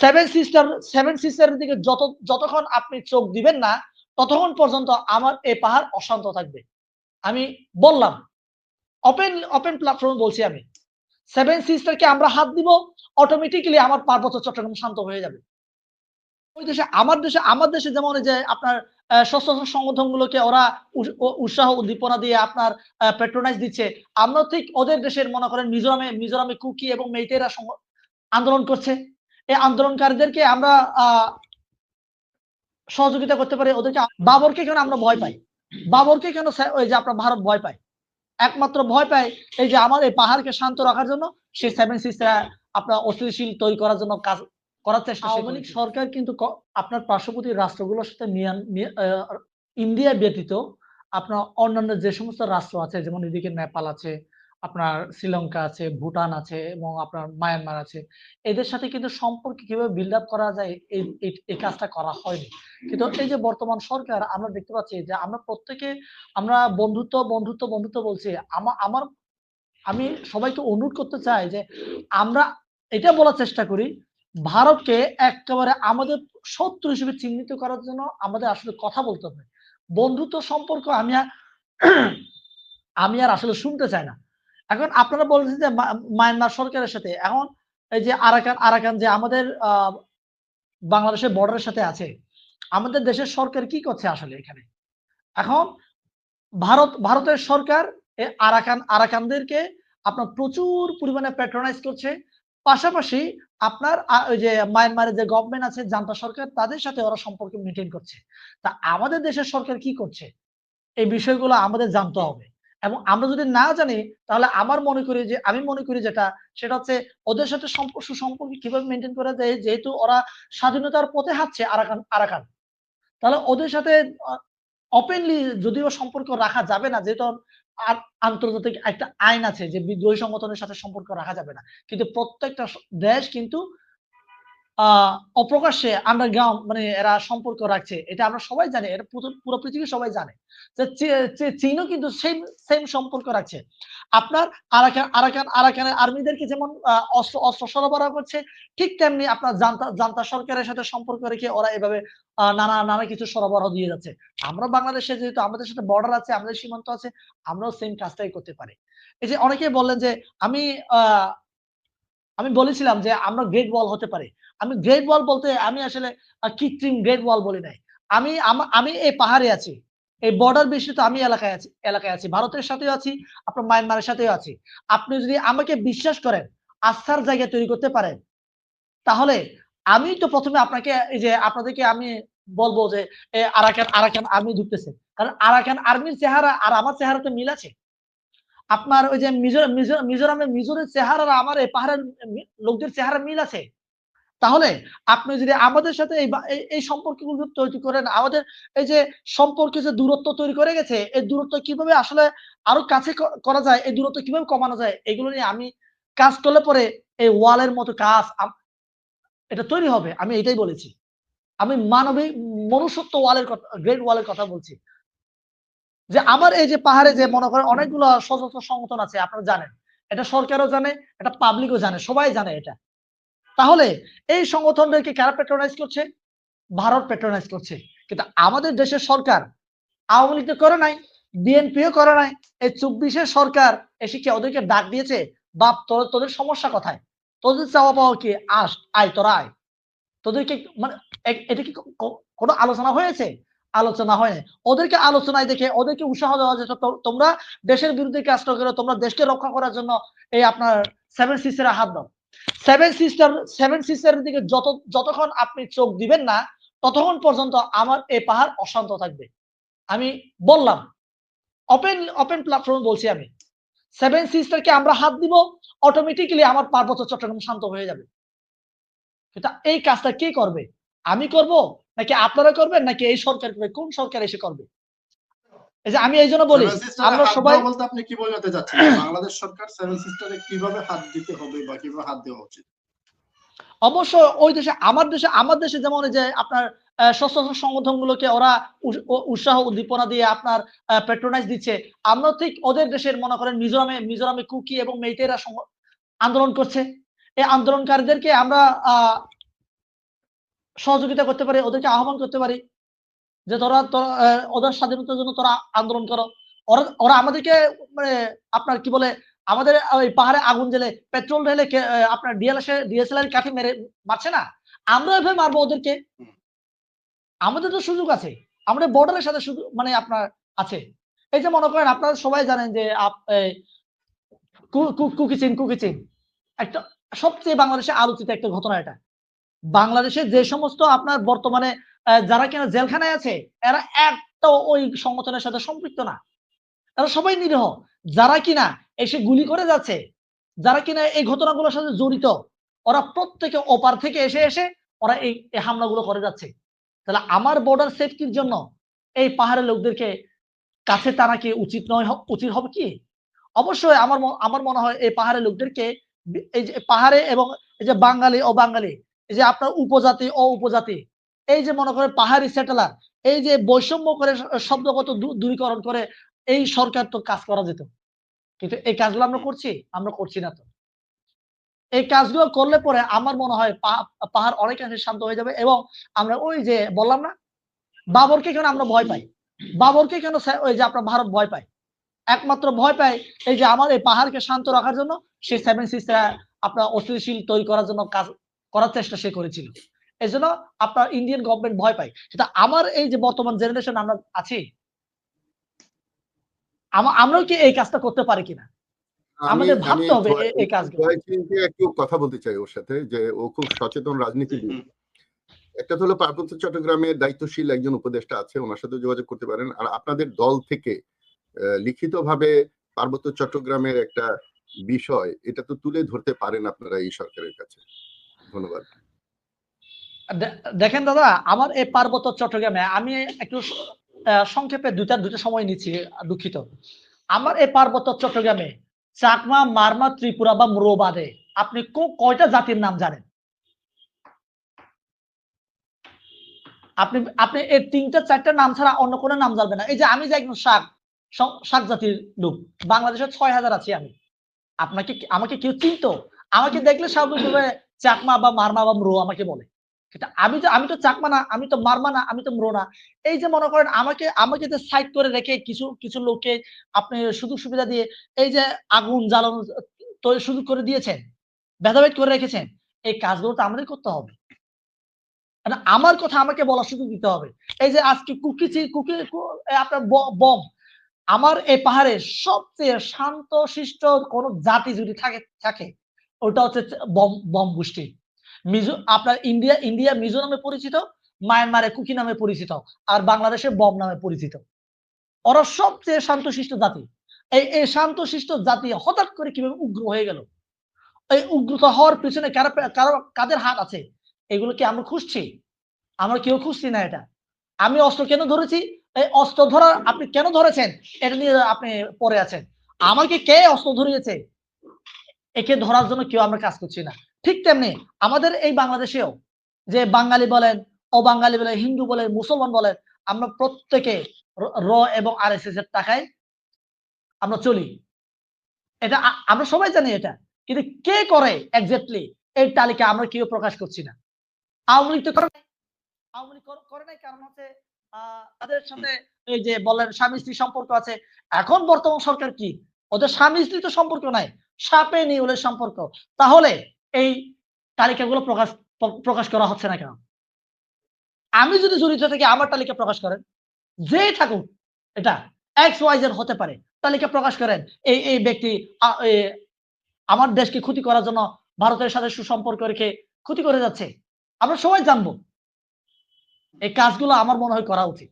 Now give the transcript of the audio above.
Seven sister seven সিস্টারের দিকে যত, যতক্ষণ আপনি চোখ দিবেন না, ততক্ষণ পর্যন্ত আমার এই পাহাড় অশান্ত থাকবে। আমি বললাম ওপেন ওপেন প্ল্যাটফর্ম বলছি আমি। সেভেন সিস্টারকে আমরা হাত দিব অটোমেটিক্যালি আমার পার্বত্য চট্টগ্রাম শান্ত হয়ে যাবে। ওই দেশে, আমার দেশে আমার দেশে যেমন যে আপনার সশস্ত্র সংগঠনগুলোকে ওরা উৎসাহ, উদ্দীপনা দিয়ে আপনার পেট্রোনাইজ দিচ্ছে, আমরা ঠিক ওদের দেশের মনে করেন মিজোরামে মিজোরামে কুকি এবং মেইতেরা আন্দোলন করছে। এই আন্দোলনকারীদেরকে আমরা সহযোগিতা করতে পারি। ওদেরকে বাবরকে কেন আমরা ভয় পাই? বাবরকে কেন ওই যে আপনার ভারত ভয় পায়? একমাত্র ভয় পায় এই যে আমার এই পাহাড়কে শান্ত রাখার জন্য সে সেভেন সিস্টার আপনার অস্থিতিশীল তৈরি করার জন্য কাজ করার চেষ্টা আওয়ামী লীগ সরকার কিন্তু আপনার পার্শ্ববর্তী রাষ্ট্রগুলোর সাথে ইন্ডিয়া ব্যতীত আপনার অন্যান্য যে সমস্ত রাষ্ট্র আছে যেমন এদিকে নেপাল আছে আপনার শ্রীলঙ্কা আছে, ভুটান আছে এবং আপনার মায়ানমার আছে। এদের সাথে কিন্তু সম্পর্ক কীভাবে বিল্ড আপ করা যায় এই কাজটা করা হয়নি। কিন্তু এই যে বর্তমান সরকার, আমরা দেখতে পাচ্ছি যে আমরা প্রত্যেকে, আমরা বন্ধুত্ব বন্ধুত্ব বন্ধুত্ব বলছি। আমার আমার, আমি সবাইকে অনুরোধ করতে চাই যে আমরা এটা বলার চেষ্টা করি, ভারতকে একেবারে আমাদের শত্রু হিসেবে চিহ্নিত করার জন্য আমাদের আসলে কথা বলতে হবে। বন্ধুত্ব সম্পর্ক আমি আমি আর আসলে শুনতে চাই না। এখন আপনারা বলছেন যে মায়ানমার সরকারের সাথে। এখন এই যে আরাকান আরাকান যে আমাদের বাংলাদেশের বর্ডারের সাথে আছে, আমাদের দেশের সরকার কি করছে আসলে এখানে? এখন ভারত, ভারতের সরকার আরাকান, আরাকানদেরকে আপনার প্রচুর পরিমাণে প্যাট্রোনাইজ করছে। পাশাপাশি আপনার ওই যে মায়ানমারের যে গভর্নমেন্ট আছে, জান্তা সরকার, তাদের সাথে ওরা সম্পর্ক মেনটেন করছে। তা আমাদের দেশের সরকার কি করছে? এই বিষয়গুলো আমাদের জানতে হবে। এবং আমরা যদি না জানি, তাহলে আমার মনে করি যে, আমি মনে করি যেটা, সেটা হচ্ছে ওদের সাথে সম্পর্ক, সুসম্পর্ক কীভাবে মেনটেন করা যায়, যেহেতু ওরা স্বাধীনতার পথে হাঁটছে আরাকান আরাকান। তাহলে ওদের সাথে ওপেনলি যদিও সম্পর্ক রাখা যাবে না, যেহেতু আন্তর্জাতিক একটা আইন আছে যে বিদ্রোহী সংগঠনের সাথে সম্পর্ক রাখা যাবে না। কিন্তু প্রত্যেকটা দেশ কিন্তু অপ্রকাশ্যে আন্ডারগ্রাউন্ড মানে এরা সম্পর্ক রাখছে। এটা আমরা সবাই জানি, এটা পুরো- পৃথিবী সবাই জানে। চীনও কিন্তু সেম সেম সম্পর্ক রাখছে। আপনার আরাকান আরাকান আরাকানের আর্মিদেরকে যেমন অস্ত্র অস্ত্র সরবরাহ করছে, ঠিক তেমনি আপনার জান্তা জান্তা সরকারের সাথে সম্পর্ক রেখে ওরা এভাবে নানা নানা কিছু সরবরাহ দিয়ে যাচ্ছে। আমরা বাংলাদেশে যেহেতু আমাদের সাথে বর্ডার আছে, আমাদের সীমান্ত আছে, আমরাও সেম কাজটাই করতে পারি। এই যে অনেকে বললেন যে আমি আমি বলেছিলাম যে আমরা গ্রেট ওয়াল হতে পারি। আমি গ্রেট ওয়াল বলতে আমি আসলে কৃত্রিম গ্রেট ওয়াল বলি নাই। আমি আমি এই পাহাড়ে আছি, এই বর্ডার বেশি তো আমি এলাকায় আছি এলাকায় আছি, ভারতের সাথেও আছি, আপনার মায়ানমারের সাথেও আছি। আপনি যদি আমাকে বিশ্বাস করেন, আস্থার জায়গা তৈরি করতে পারেন, তাহলে আমি তো প্রথমে আপনাকে, এই যে আপনাদেরকে আমি বলব যে আরাকান আরাকান আর্মি ঢুকতেছে। কারণ আরাকান আর্মির চেহারা আর আমার চেহারা তো মিল আছে। আপনার ওই যে মিজো- মিজোরামের মিজোরের চেহারা আর আমার এই পাহাড়ের লোকদের চেহারা মিল আছে। তাহলে আপনি যদি আমাদের সাথে এই সম্পর্কগুলো তৈরি করেন, আমাদের এই যে সম্পর্কে যে দূরত্ব তৈরি করে গেছে, এই দূরত্ব কীভাবে আসলে আরও কাছে করা যায়, এই দূরত্ব কীভাবে কমানো যায়, এগুলো নিয়ে আমি কাজ করলে পরে এই ওয়ালের মতো কাজ এটা তৈরি হবে। আমি এটাই বলেছি। আমি মানবিক মনুষ্যত্ব ওয়ালের কথা, গ্রেট ওয়ালের কথা বলছি। যে আমার এই যে পাহাড়ে যে মনে করেন অনেকগুলো সশস্ত্র সংগঠন আছে, আপনারা জানেন। এটা সরকারও জানে, এটা পাবলিকও জানে, সবাই জানে এটা। তাহলে এই সংগঠনদেরকে কারা পেট্রোনাইজ করছে? ভারত পেট্রোনাইজ করছে। কিন্তু আমাদের দেশের সরকার আওয়ামী লীগ করে নাই, বিএনপিও করে নাই। এই চব্বিশের সরকার এসে কি ওদেরকে ডাক দিয়েছে? বাপ, তোর, তোদের সমস্যা কোথায়? তোদের চাওয়া পাওয়া কি? আস, আয়, তোরা আয়। তোদেরকে মানে এটা কি কোনো আলোচনা হয়েছে? আলোচনা হয়। ওদেরকে আলোচনায় দেখে, ওদেরকে উৎসাহ দেওয়া যেত তোমরা দেশের বিরুদ্ধে কাজটা করো, তোমরা দেশকে রক্ষা করার জন্য এই আপনার সেভেন সিস্টারের হাত দাও। সেভেন সিস্টার সেভেন সিস্টারের দিকে যত, যতক্ষণ আপনি চোখ দিবেন না, ততক্ষণ পর্যন্ত আমার এই পাহাড় অশান্ত থাকবে। আমি বললাম ওপেন ওপেন প্ল্যাটফর্ম বলছি আমি সেভেন সিস্টারকে আমরা হাত দিব অটোমেটিক্যালি আমার পার্বত্য চট্টগ্রাম শান্ত হয়ে যাবে। কিন্তু এই কাজটা কে করবে? আমি করব? নাকি আপনারা করবেন? নাকি এই সরকার করবে? কোন সরকার এসে করবে? এই যে আমি এই জন্য বলি আমরা সবাই বলতে আপনি কি বোঝাতে চাচ্ছেন? বাংলাদেশ সরকার সেভেন সিস্টারে কীভাবে হাত দিতে হবে বা কীভাবে হাত দেওয়া উচিত? অবশ্য ওই দেশে আমার দেশে আমার দেশে যেমন যে আপনার সশস্ত্র সংগঠনগুলোকে ওরা উৎসাহ উদ্দীপনা দিয়ে আপনার পেট্রোনাইজ দিচ্ছে। আমরা ঠিক ওদের দেশের মনে করেন মিজোরামে মিজোরামে কুকি এবং মেইতেরা আন্দোলন করছে। এই আন্দোলনকারীদেরকে আমরা আহ, সহযোগিতা করতে পারি ওদেরকে আহ্বান করতে পারি। যে তোরা ওদের স্বাধীনতার জন্য তোরা আন্দোলন করো। ওরা ওরা আমাদেরকে মানে আপনার কি বলে আমাদের ওই পাহাড়ে আগুন জ্বেলে পেট্রোল ঢেলে আপনার ডিএলএসএ ডিএসএলআর কাঠি মেরে মারছে না? আমরা এভাবে মারবো ওদেরকে? আমাদের তো সুযোগ আছে। আমাদের বর্ডারের সাথে শুধু মানে আপনার আছে। এই যে মনে করেন আপনারা সবাই জানেন যে কুকিচিন কুকিচিন একটা সবচেয়ে বাংলাদেশে আলোচিত একটা ঘটনা এটা। বাংলাদেশে যে সমস্ত আপনার বর্তমানে যারা কিনা জেলখানায় আছে, এরা একটা ওই সংগঠনের সাথে সম্পৃক্ত না। এরা সবাই নিরীহ। যারা কিনা এসে গুলি করে যাচ্ছে, যারা কিনা এই ঘটনাগুলোর সাথে জড়িত, ওরা প্রত্যেকে ওপার থেকে এসে এসে ওরা এই হামলাগুলো করে যাচ্ছে। তাহলে আমার বর্ডার সেফটির জন্য এই পাহাড়ের লোকদেরকে কাছে তারা কি উচিত নয় উচিত হবে কি? অবশ্যই আমার আমার মনে হয় এই পাহাড়ের লোকদেরকে এই যে পাহাড়ে এবং এই যে বাঙালি ও বাঙালি এই যে আপনার উপজাতি ও উপজাতি এই যে মনে করে পাহাড়ি সেটেলার এই যে বৈষম্য করে শব্দগত দূরীকরণ করে এই সরকার তো কাজ করা যেত। কিন্তু এই কাজগুলো আমরা করছি আমরা করছি না তো। এই কাজগুলো করলে পরে আমার মনে হয় পাহাড় অনেকাংশে শান্ত হয়ে যাবে এবং আমরা ওই যে বললাম না বাবরকে কেন আমরা ভয় পাই? বাবরকে কেন ওই যে আপনার ভারত ভয় পায়? একমাত্র ভয় পায় এই যে আমার এই পাহাড়কে শান্ত রাখার জন্য সে সেভেন সিস্টার আপনার অস্থিতিশীল তৈরি করার জন্য কাজ করার চেষ্টা সে করেছিল। এই জন্য আপনার ইন্ডিয়ান গভর্নমেন্ট ভয় পায়। সেটা আমার এই যে বর্তমান জেনারেশন আমরা আছি আমরাও কি এই কাজটা করতে পারি কিনা? আমাদের ভাবতে হবে এই কাজগুলো। একটু কথা বলতে চাই ওর সাথে যে ও খুব সচেতন রাজনীতিবিদ একটা হলো পার্বত্য চট্টগ্রামের দায়িত্বশীল একজন উপদেষ্টা আছে ওনার সাথে যোগাযোগ করতে পারেন। আর আপনাদের দল থেকে আহ, লিখিতভাবে পার্বত্য চট্টগ্রামের একটা বিষয় এটা তো তুলে ধরতে পারেন আপনারা এই সরকারের কাছে। ধন্যবাদ। দেখেন দাদা, আমার এই পার্বত্য চট্টগ্রামে আমি একটু সংক্ষেপে দুইটা দুইটা সময় নিচ্ছি, দুঃখিত। আমার এই পার্বত্য চট্টগ্রামে চাকমা, মারমা, ত্রিপুরা বা মুরো বাদে আপনি কয়টা জাতির নাম জানেন? আপনি আপনি এই তিনটা, চারটা নাম ছাড়া অন্য কোনো নাম জানবেন না। এই যে আমি যে একজন শাক শাক জাতির লোক, বাংলাদেশে ছয় হাজার আছি আমি। আপনাকে আমাকে কেউ চিনতো? আমাকে দেখলে স্বাভাবিকভাবে চাকমা বা মারমা বা মুরো আমাকে বলে। আমি তো আমি তো চাকমা না, আমি তো মারমা না, আমি তো মুরো না। এই যে মনে করেন আমাকে আমাকে যে সাইড করে রেখে কিছু কিছু লোককে আপনি সুযোগ সুবিধা দিয়ে এই যে আগুন জ্বালানো সুযোগ করে দিয়েছেন, ভেদাভেদ করে রেখেছেন, এই কাজগুলো তো আমাদের করতে হবে। মানে আমার কথা আমাকে বলার সুযোগ দিতে হবে। এই যে আজকে কুকি কু- এ আপনার বম, আমার এই পাহাড়ে সবচেয়ে শান্ত শিষ্ট কোন জাতি যদি থাকে থাকে, ওটা হচ্ছে বম বম গোষ্ঠী। মিজো আপনার ইন্ডিয়া ইন্ডিয়া মিজো নামে পরিচিত, মায়ানমারে কুকি নামে পরিচিত, আর বাংলাদেশে বম নামে পরিচিত। ওরা সবচেয়ে শান্তশিষ্ট জাতি। এই এই শান্তশিষ্ট জাতি হঠাৎ করে কীভাবে উগ্র হয়ে গেল? এই উগ্রতা হওয়ার পিছনে কারও কাদের হাত আছে? এগুলো কি আমরা খুঁজছি? আমরা কেউ খুঁজছি না এটা। আমি অস্ত্র কেন ধরেছি? এই অস্ত্র ধরা আপনি কেন ধরেছেন? এটা নিয়ে আপনি পরে আছেন। আমাকে কে অস্ত্র ধরিয়েছে? একে ধরার জন্য কেউ আমরা কাজ করছি না। ঠিক তেমনি আমাদের এই বাংলাদেশেও যে বাঙালি বলেন, অবাঙালি বলেন, হিন্দু বলেন, মুসলমান বলেন, আমরা প্রত্যেকে র- এবং আর এস এর টাকায় আমরা চলি। এটা আমরা সবাই জানি এটা। কিন্তু কে করে এক্স্যাক্টলি এই তালিকা আমরা কেউ প্রকাশ করছি না। আওয়ামী লীগ তো করে নাই। আওয়ামী লীগ করে নাই কারণ হচ্ছে তাদের সাথে এই যে বলেন স্বামী স্ত্রী সম্পর্ক আছে। এখন বর্তমান সরকার কি? ওদের স্বামী স্ত্রী তো সম্পর্ক নাই। সাপে নিউলের সম্পর্ক। তাহলে এই তালিকাগুলো প্রকাশ প্রকাশ করা হচ্ছে না কেন? আমি যদি জড়িত থাকি আমার তালিকা প্রকাশ করেন যে থাকুক, এটা এক্স ওয়াই জেড হতে পারে। তালিকা প্রকাশ করেন, এই এই ব্যক্তি আমার দেশকে ক্ষতি করার জন্য ভারতের সাথে সুসম্পর্ক রেখে ক্ষতি করে যাচ্ছে। আমরা সবাই জানব। এই কাজগুলো আমার মনে হয় করা উচিত।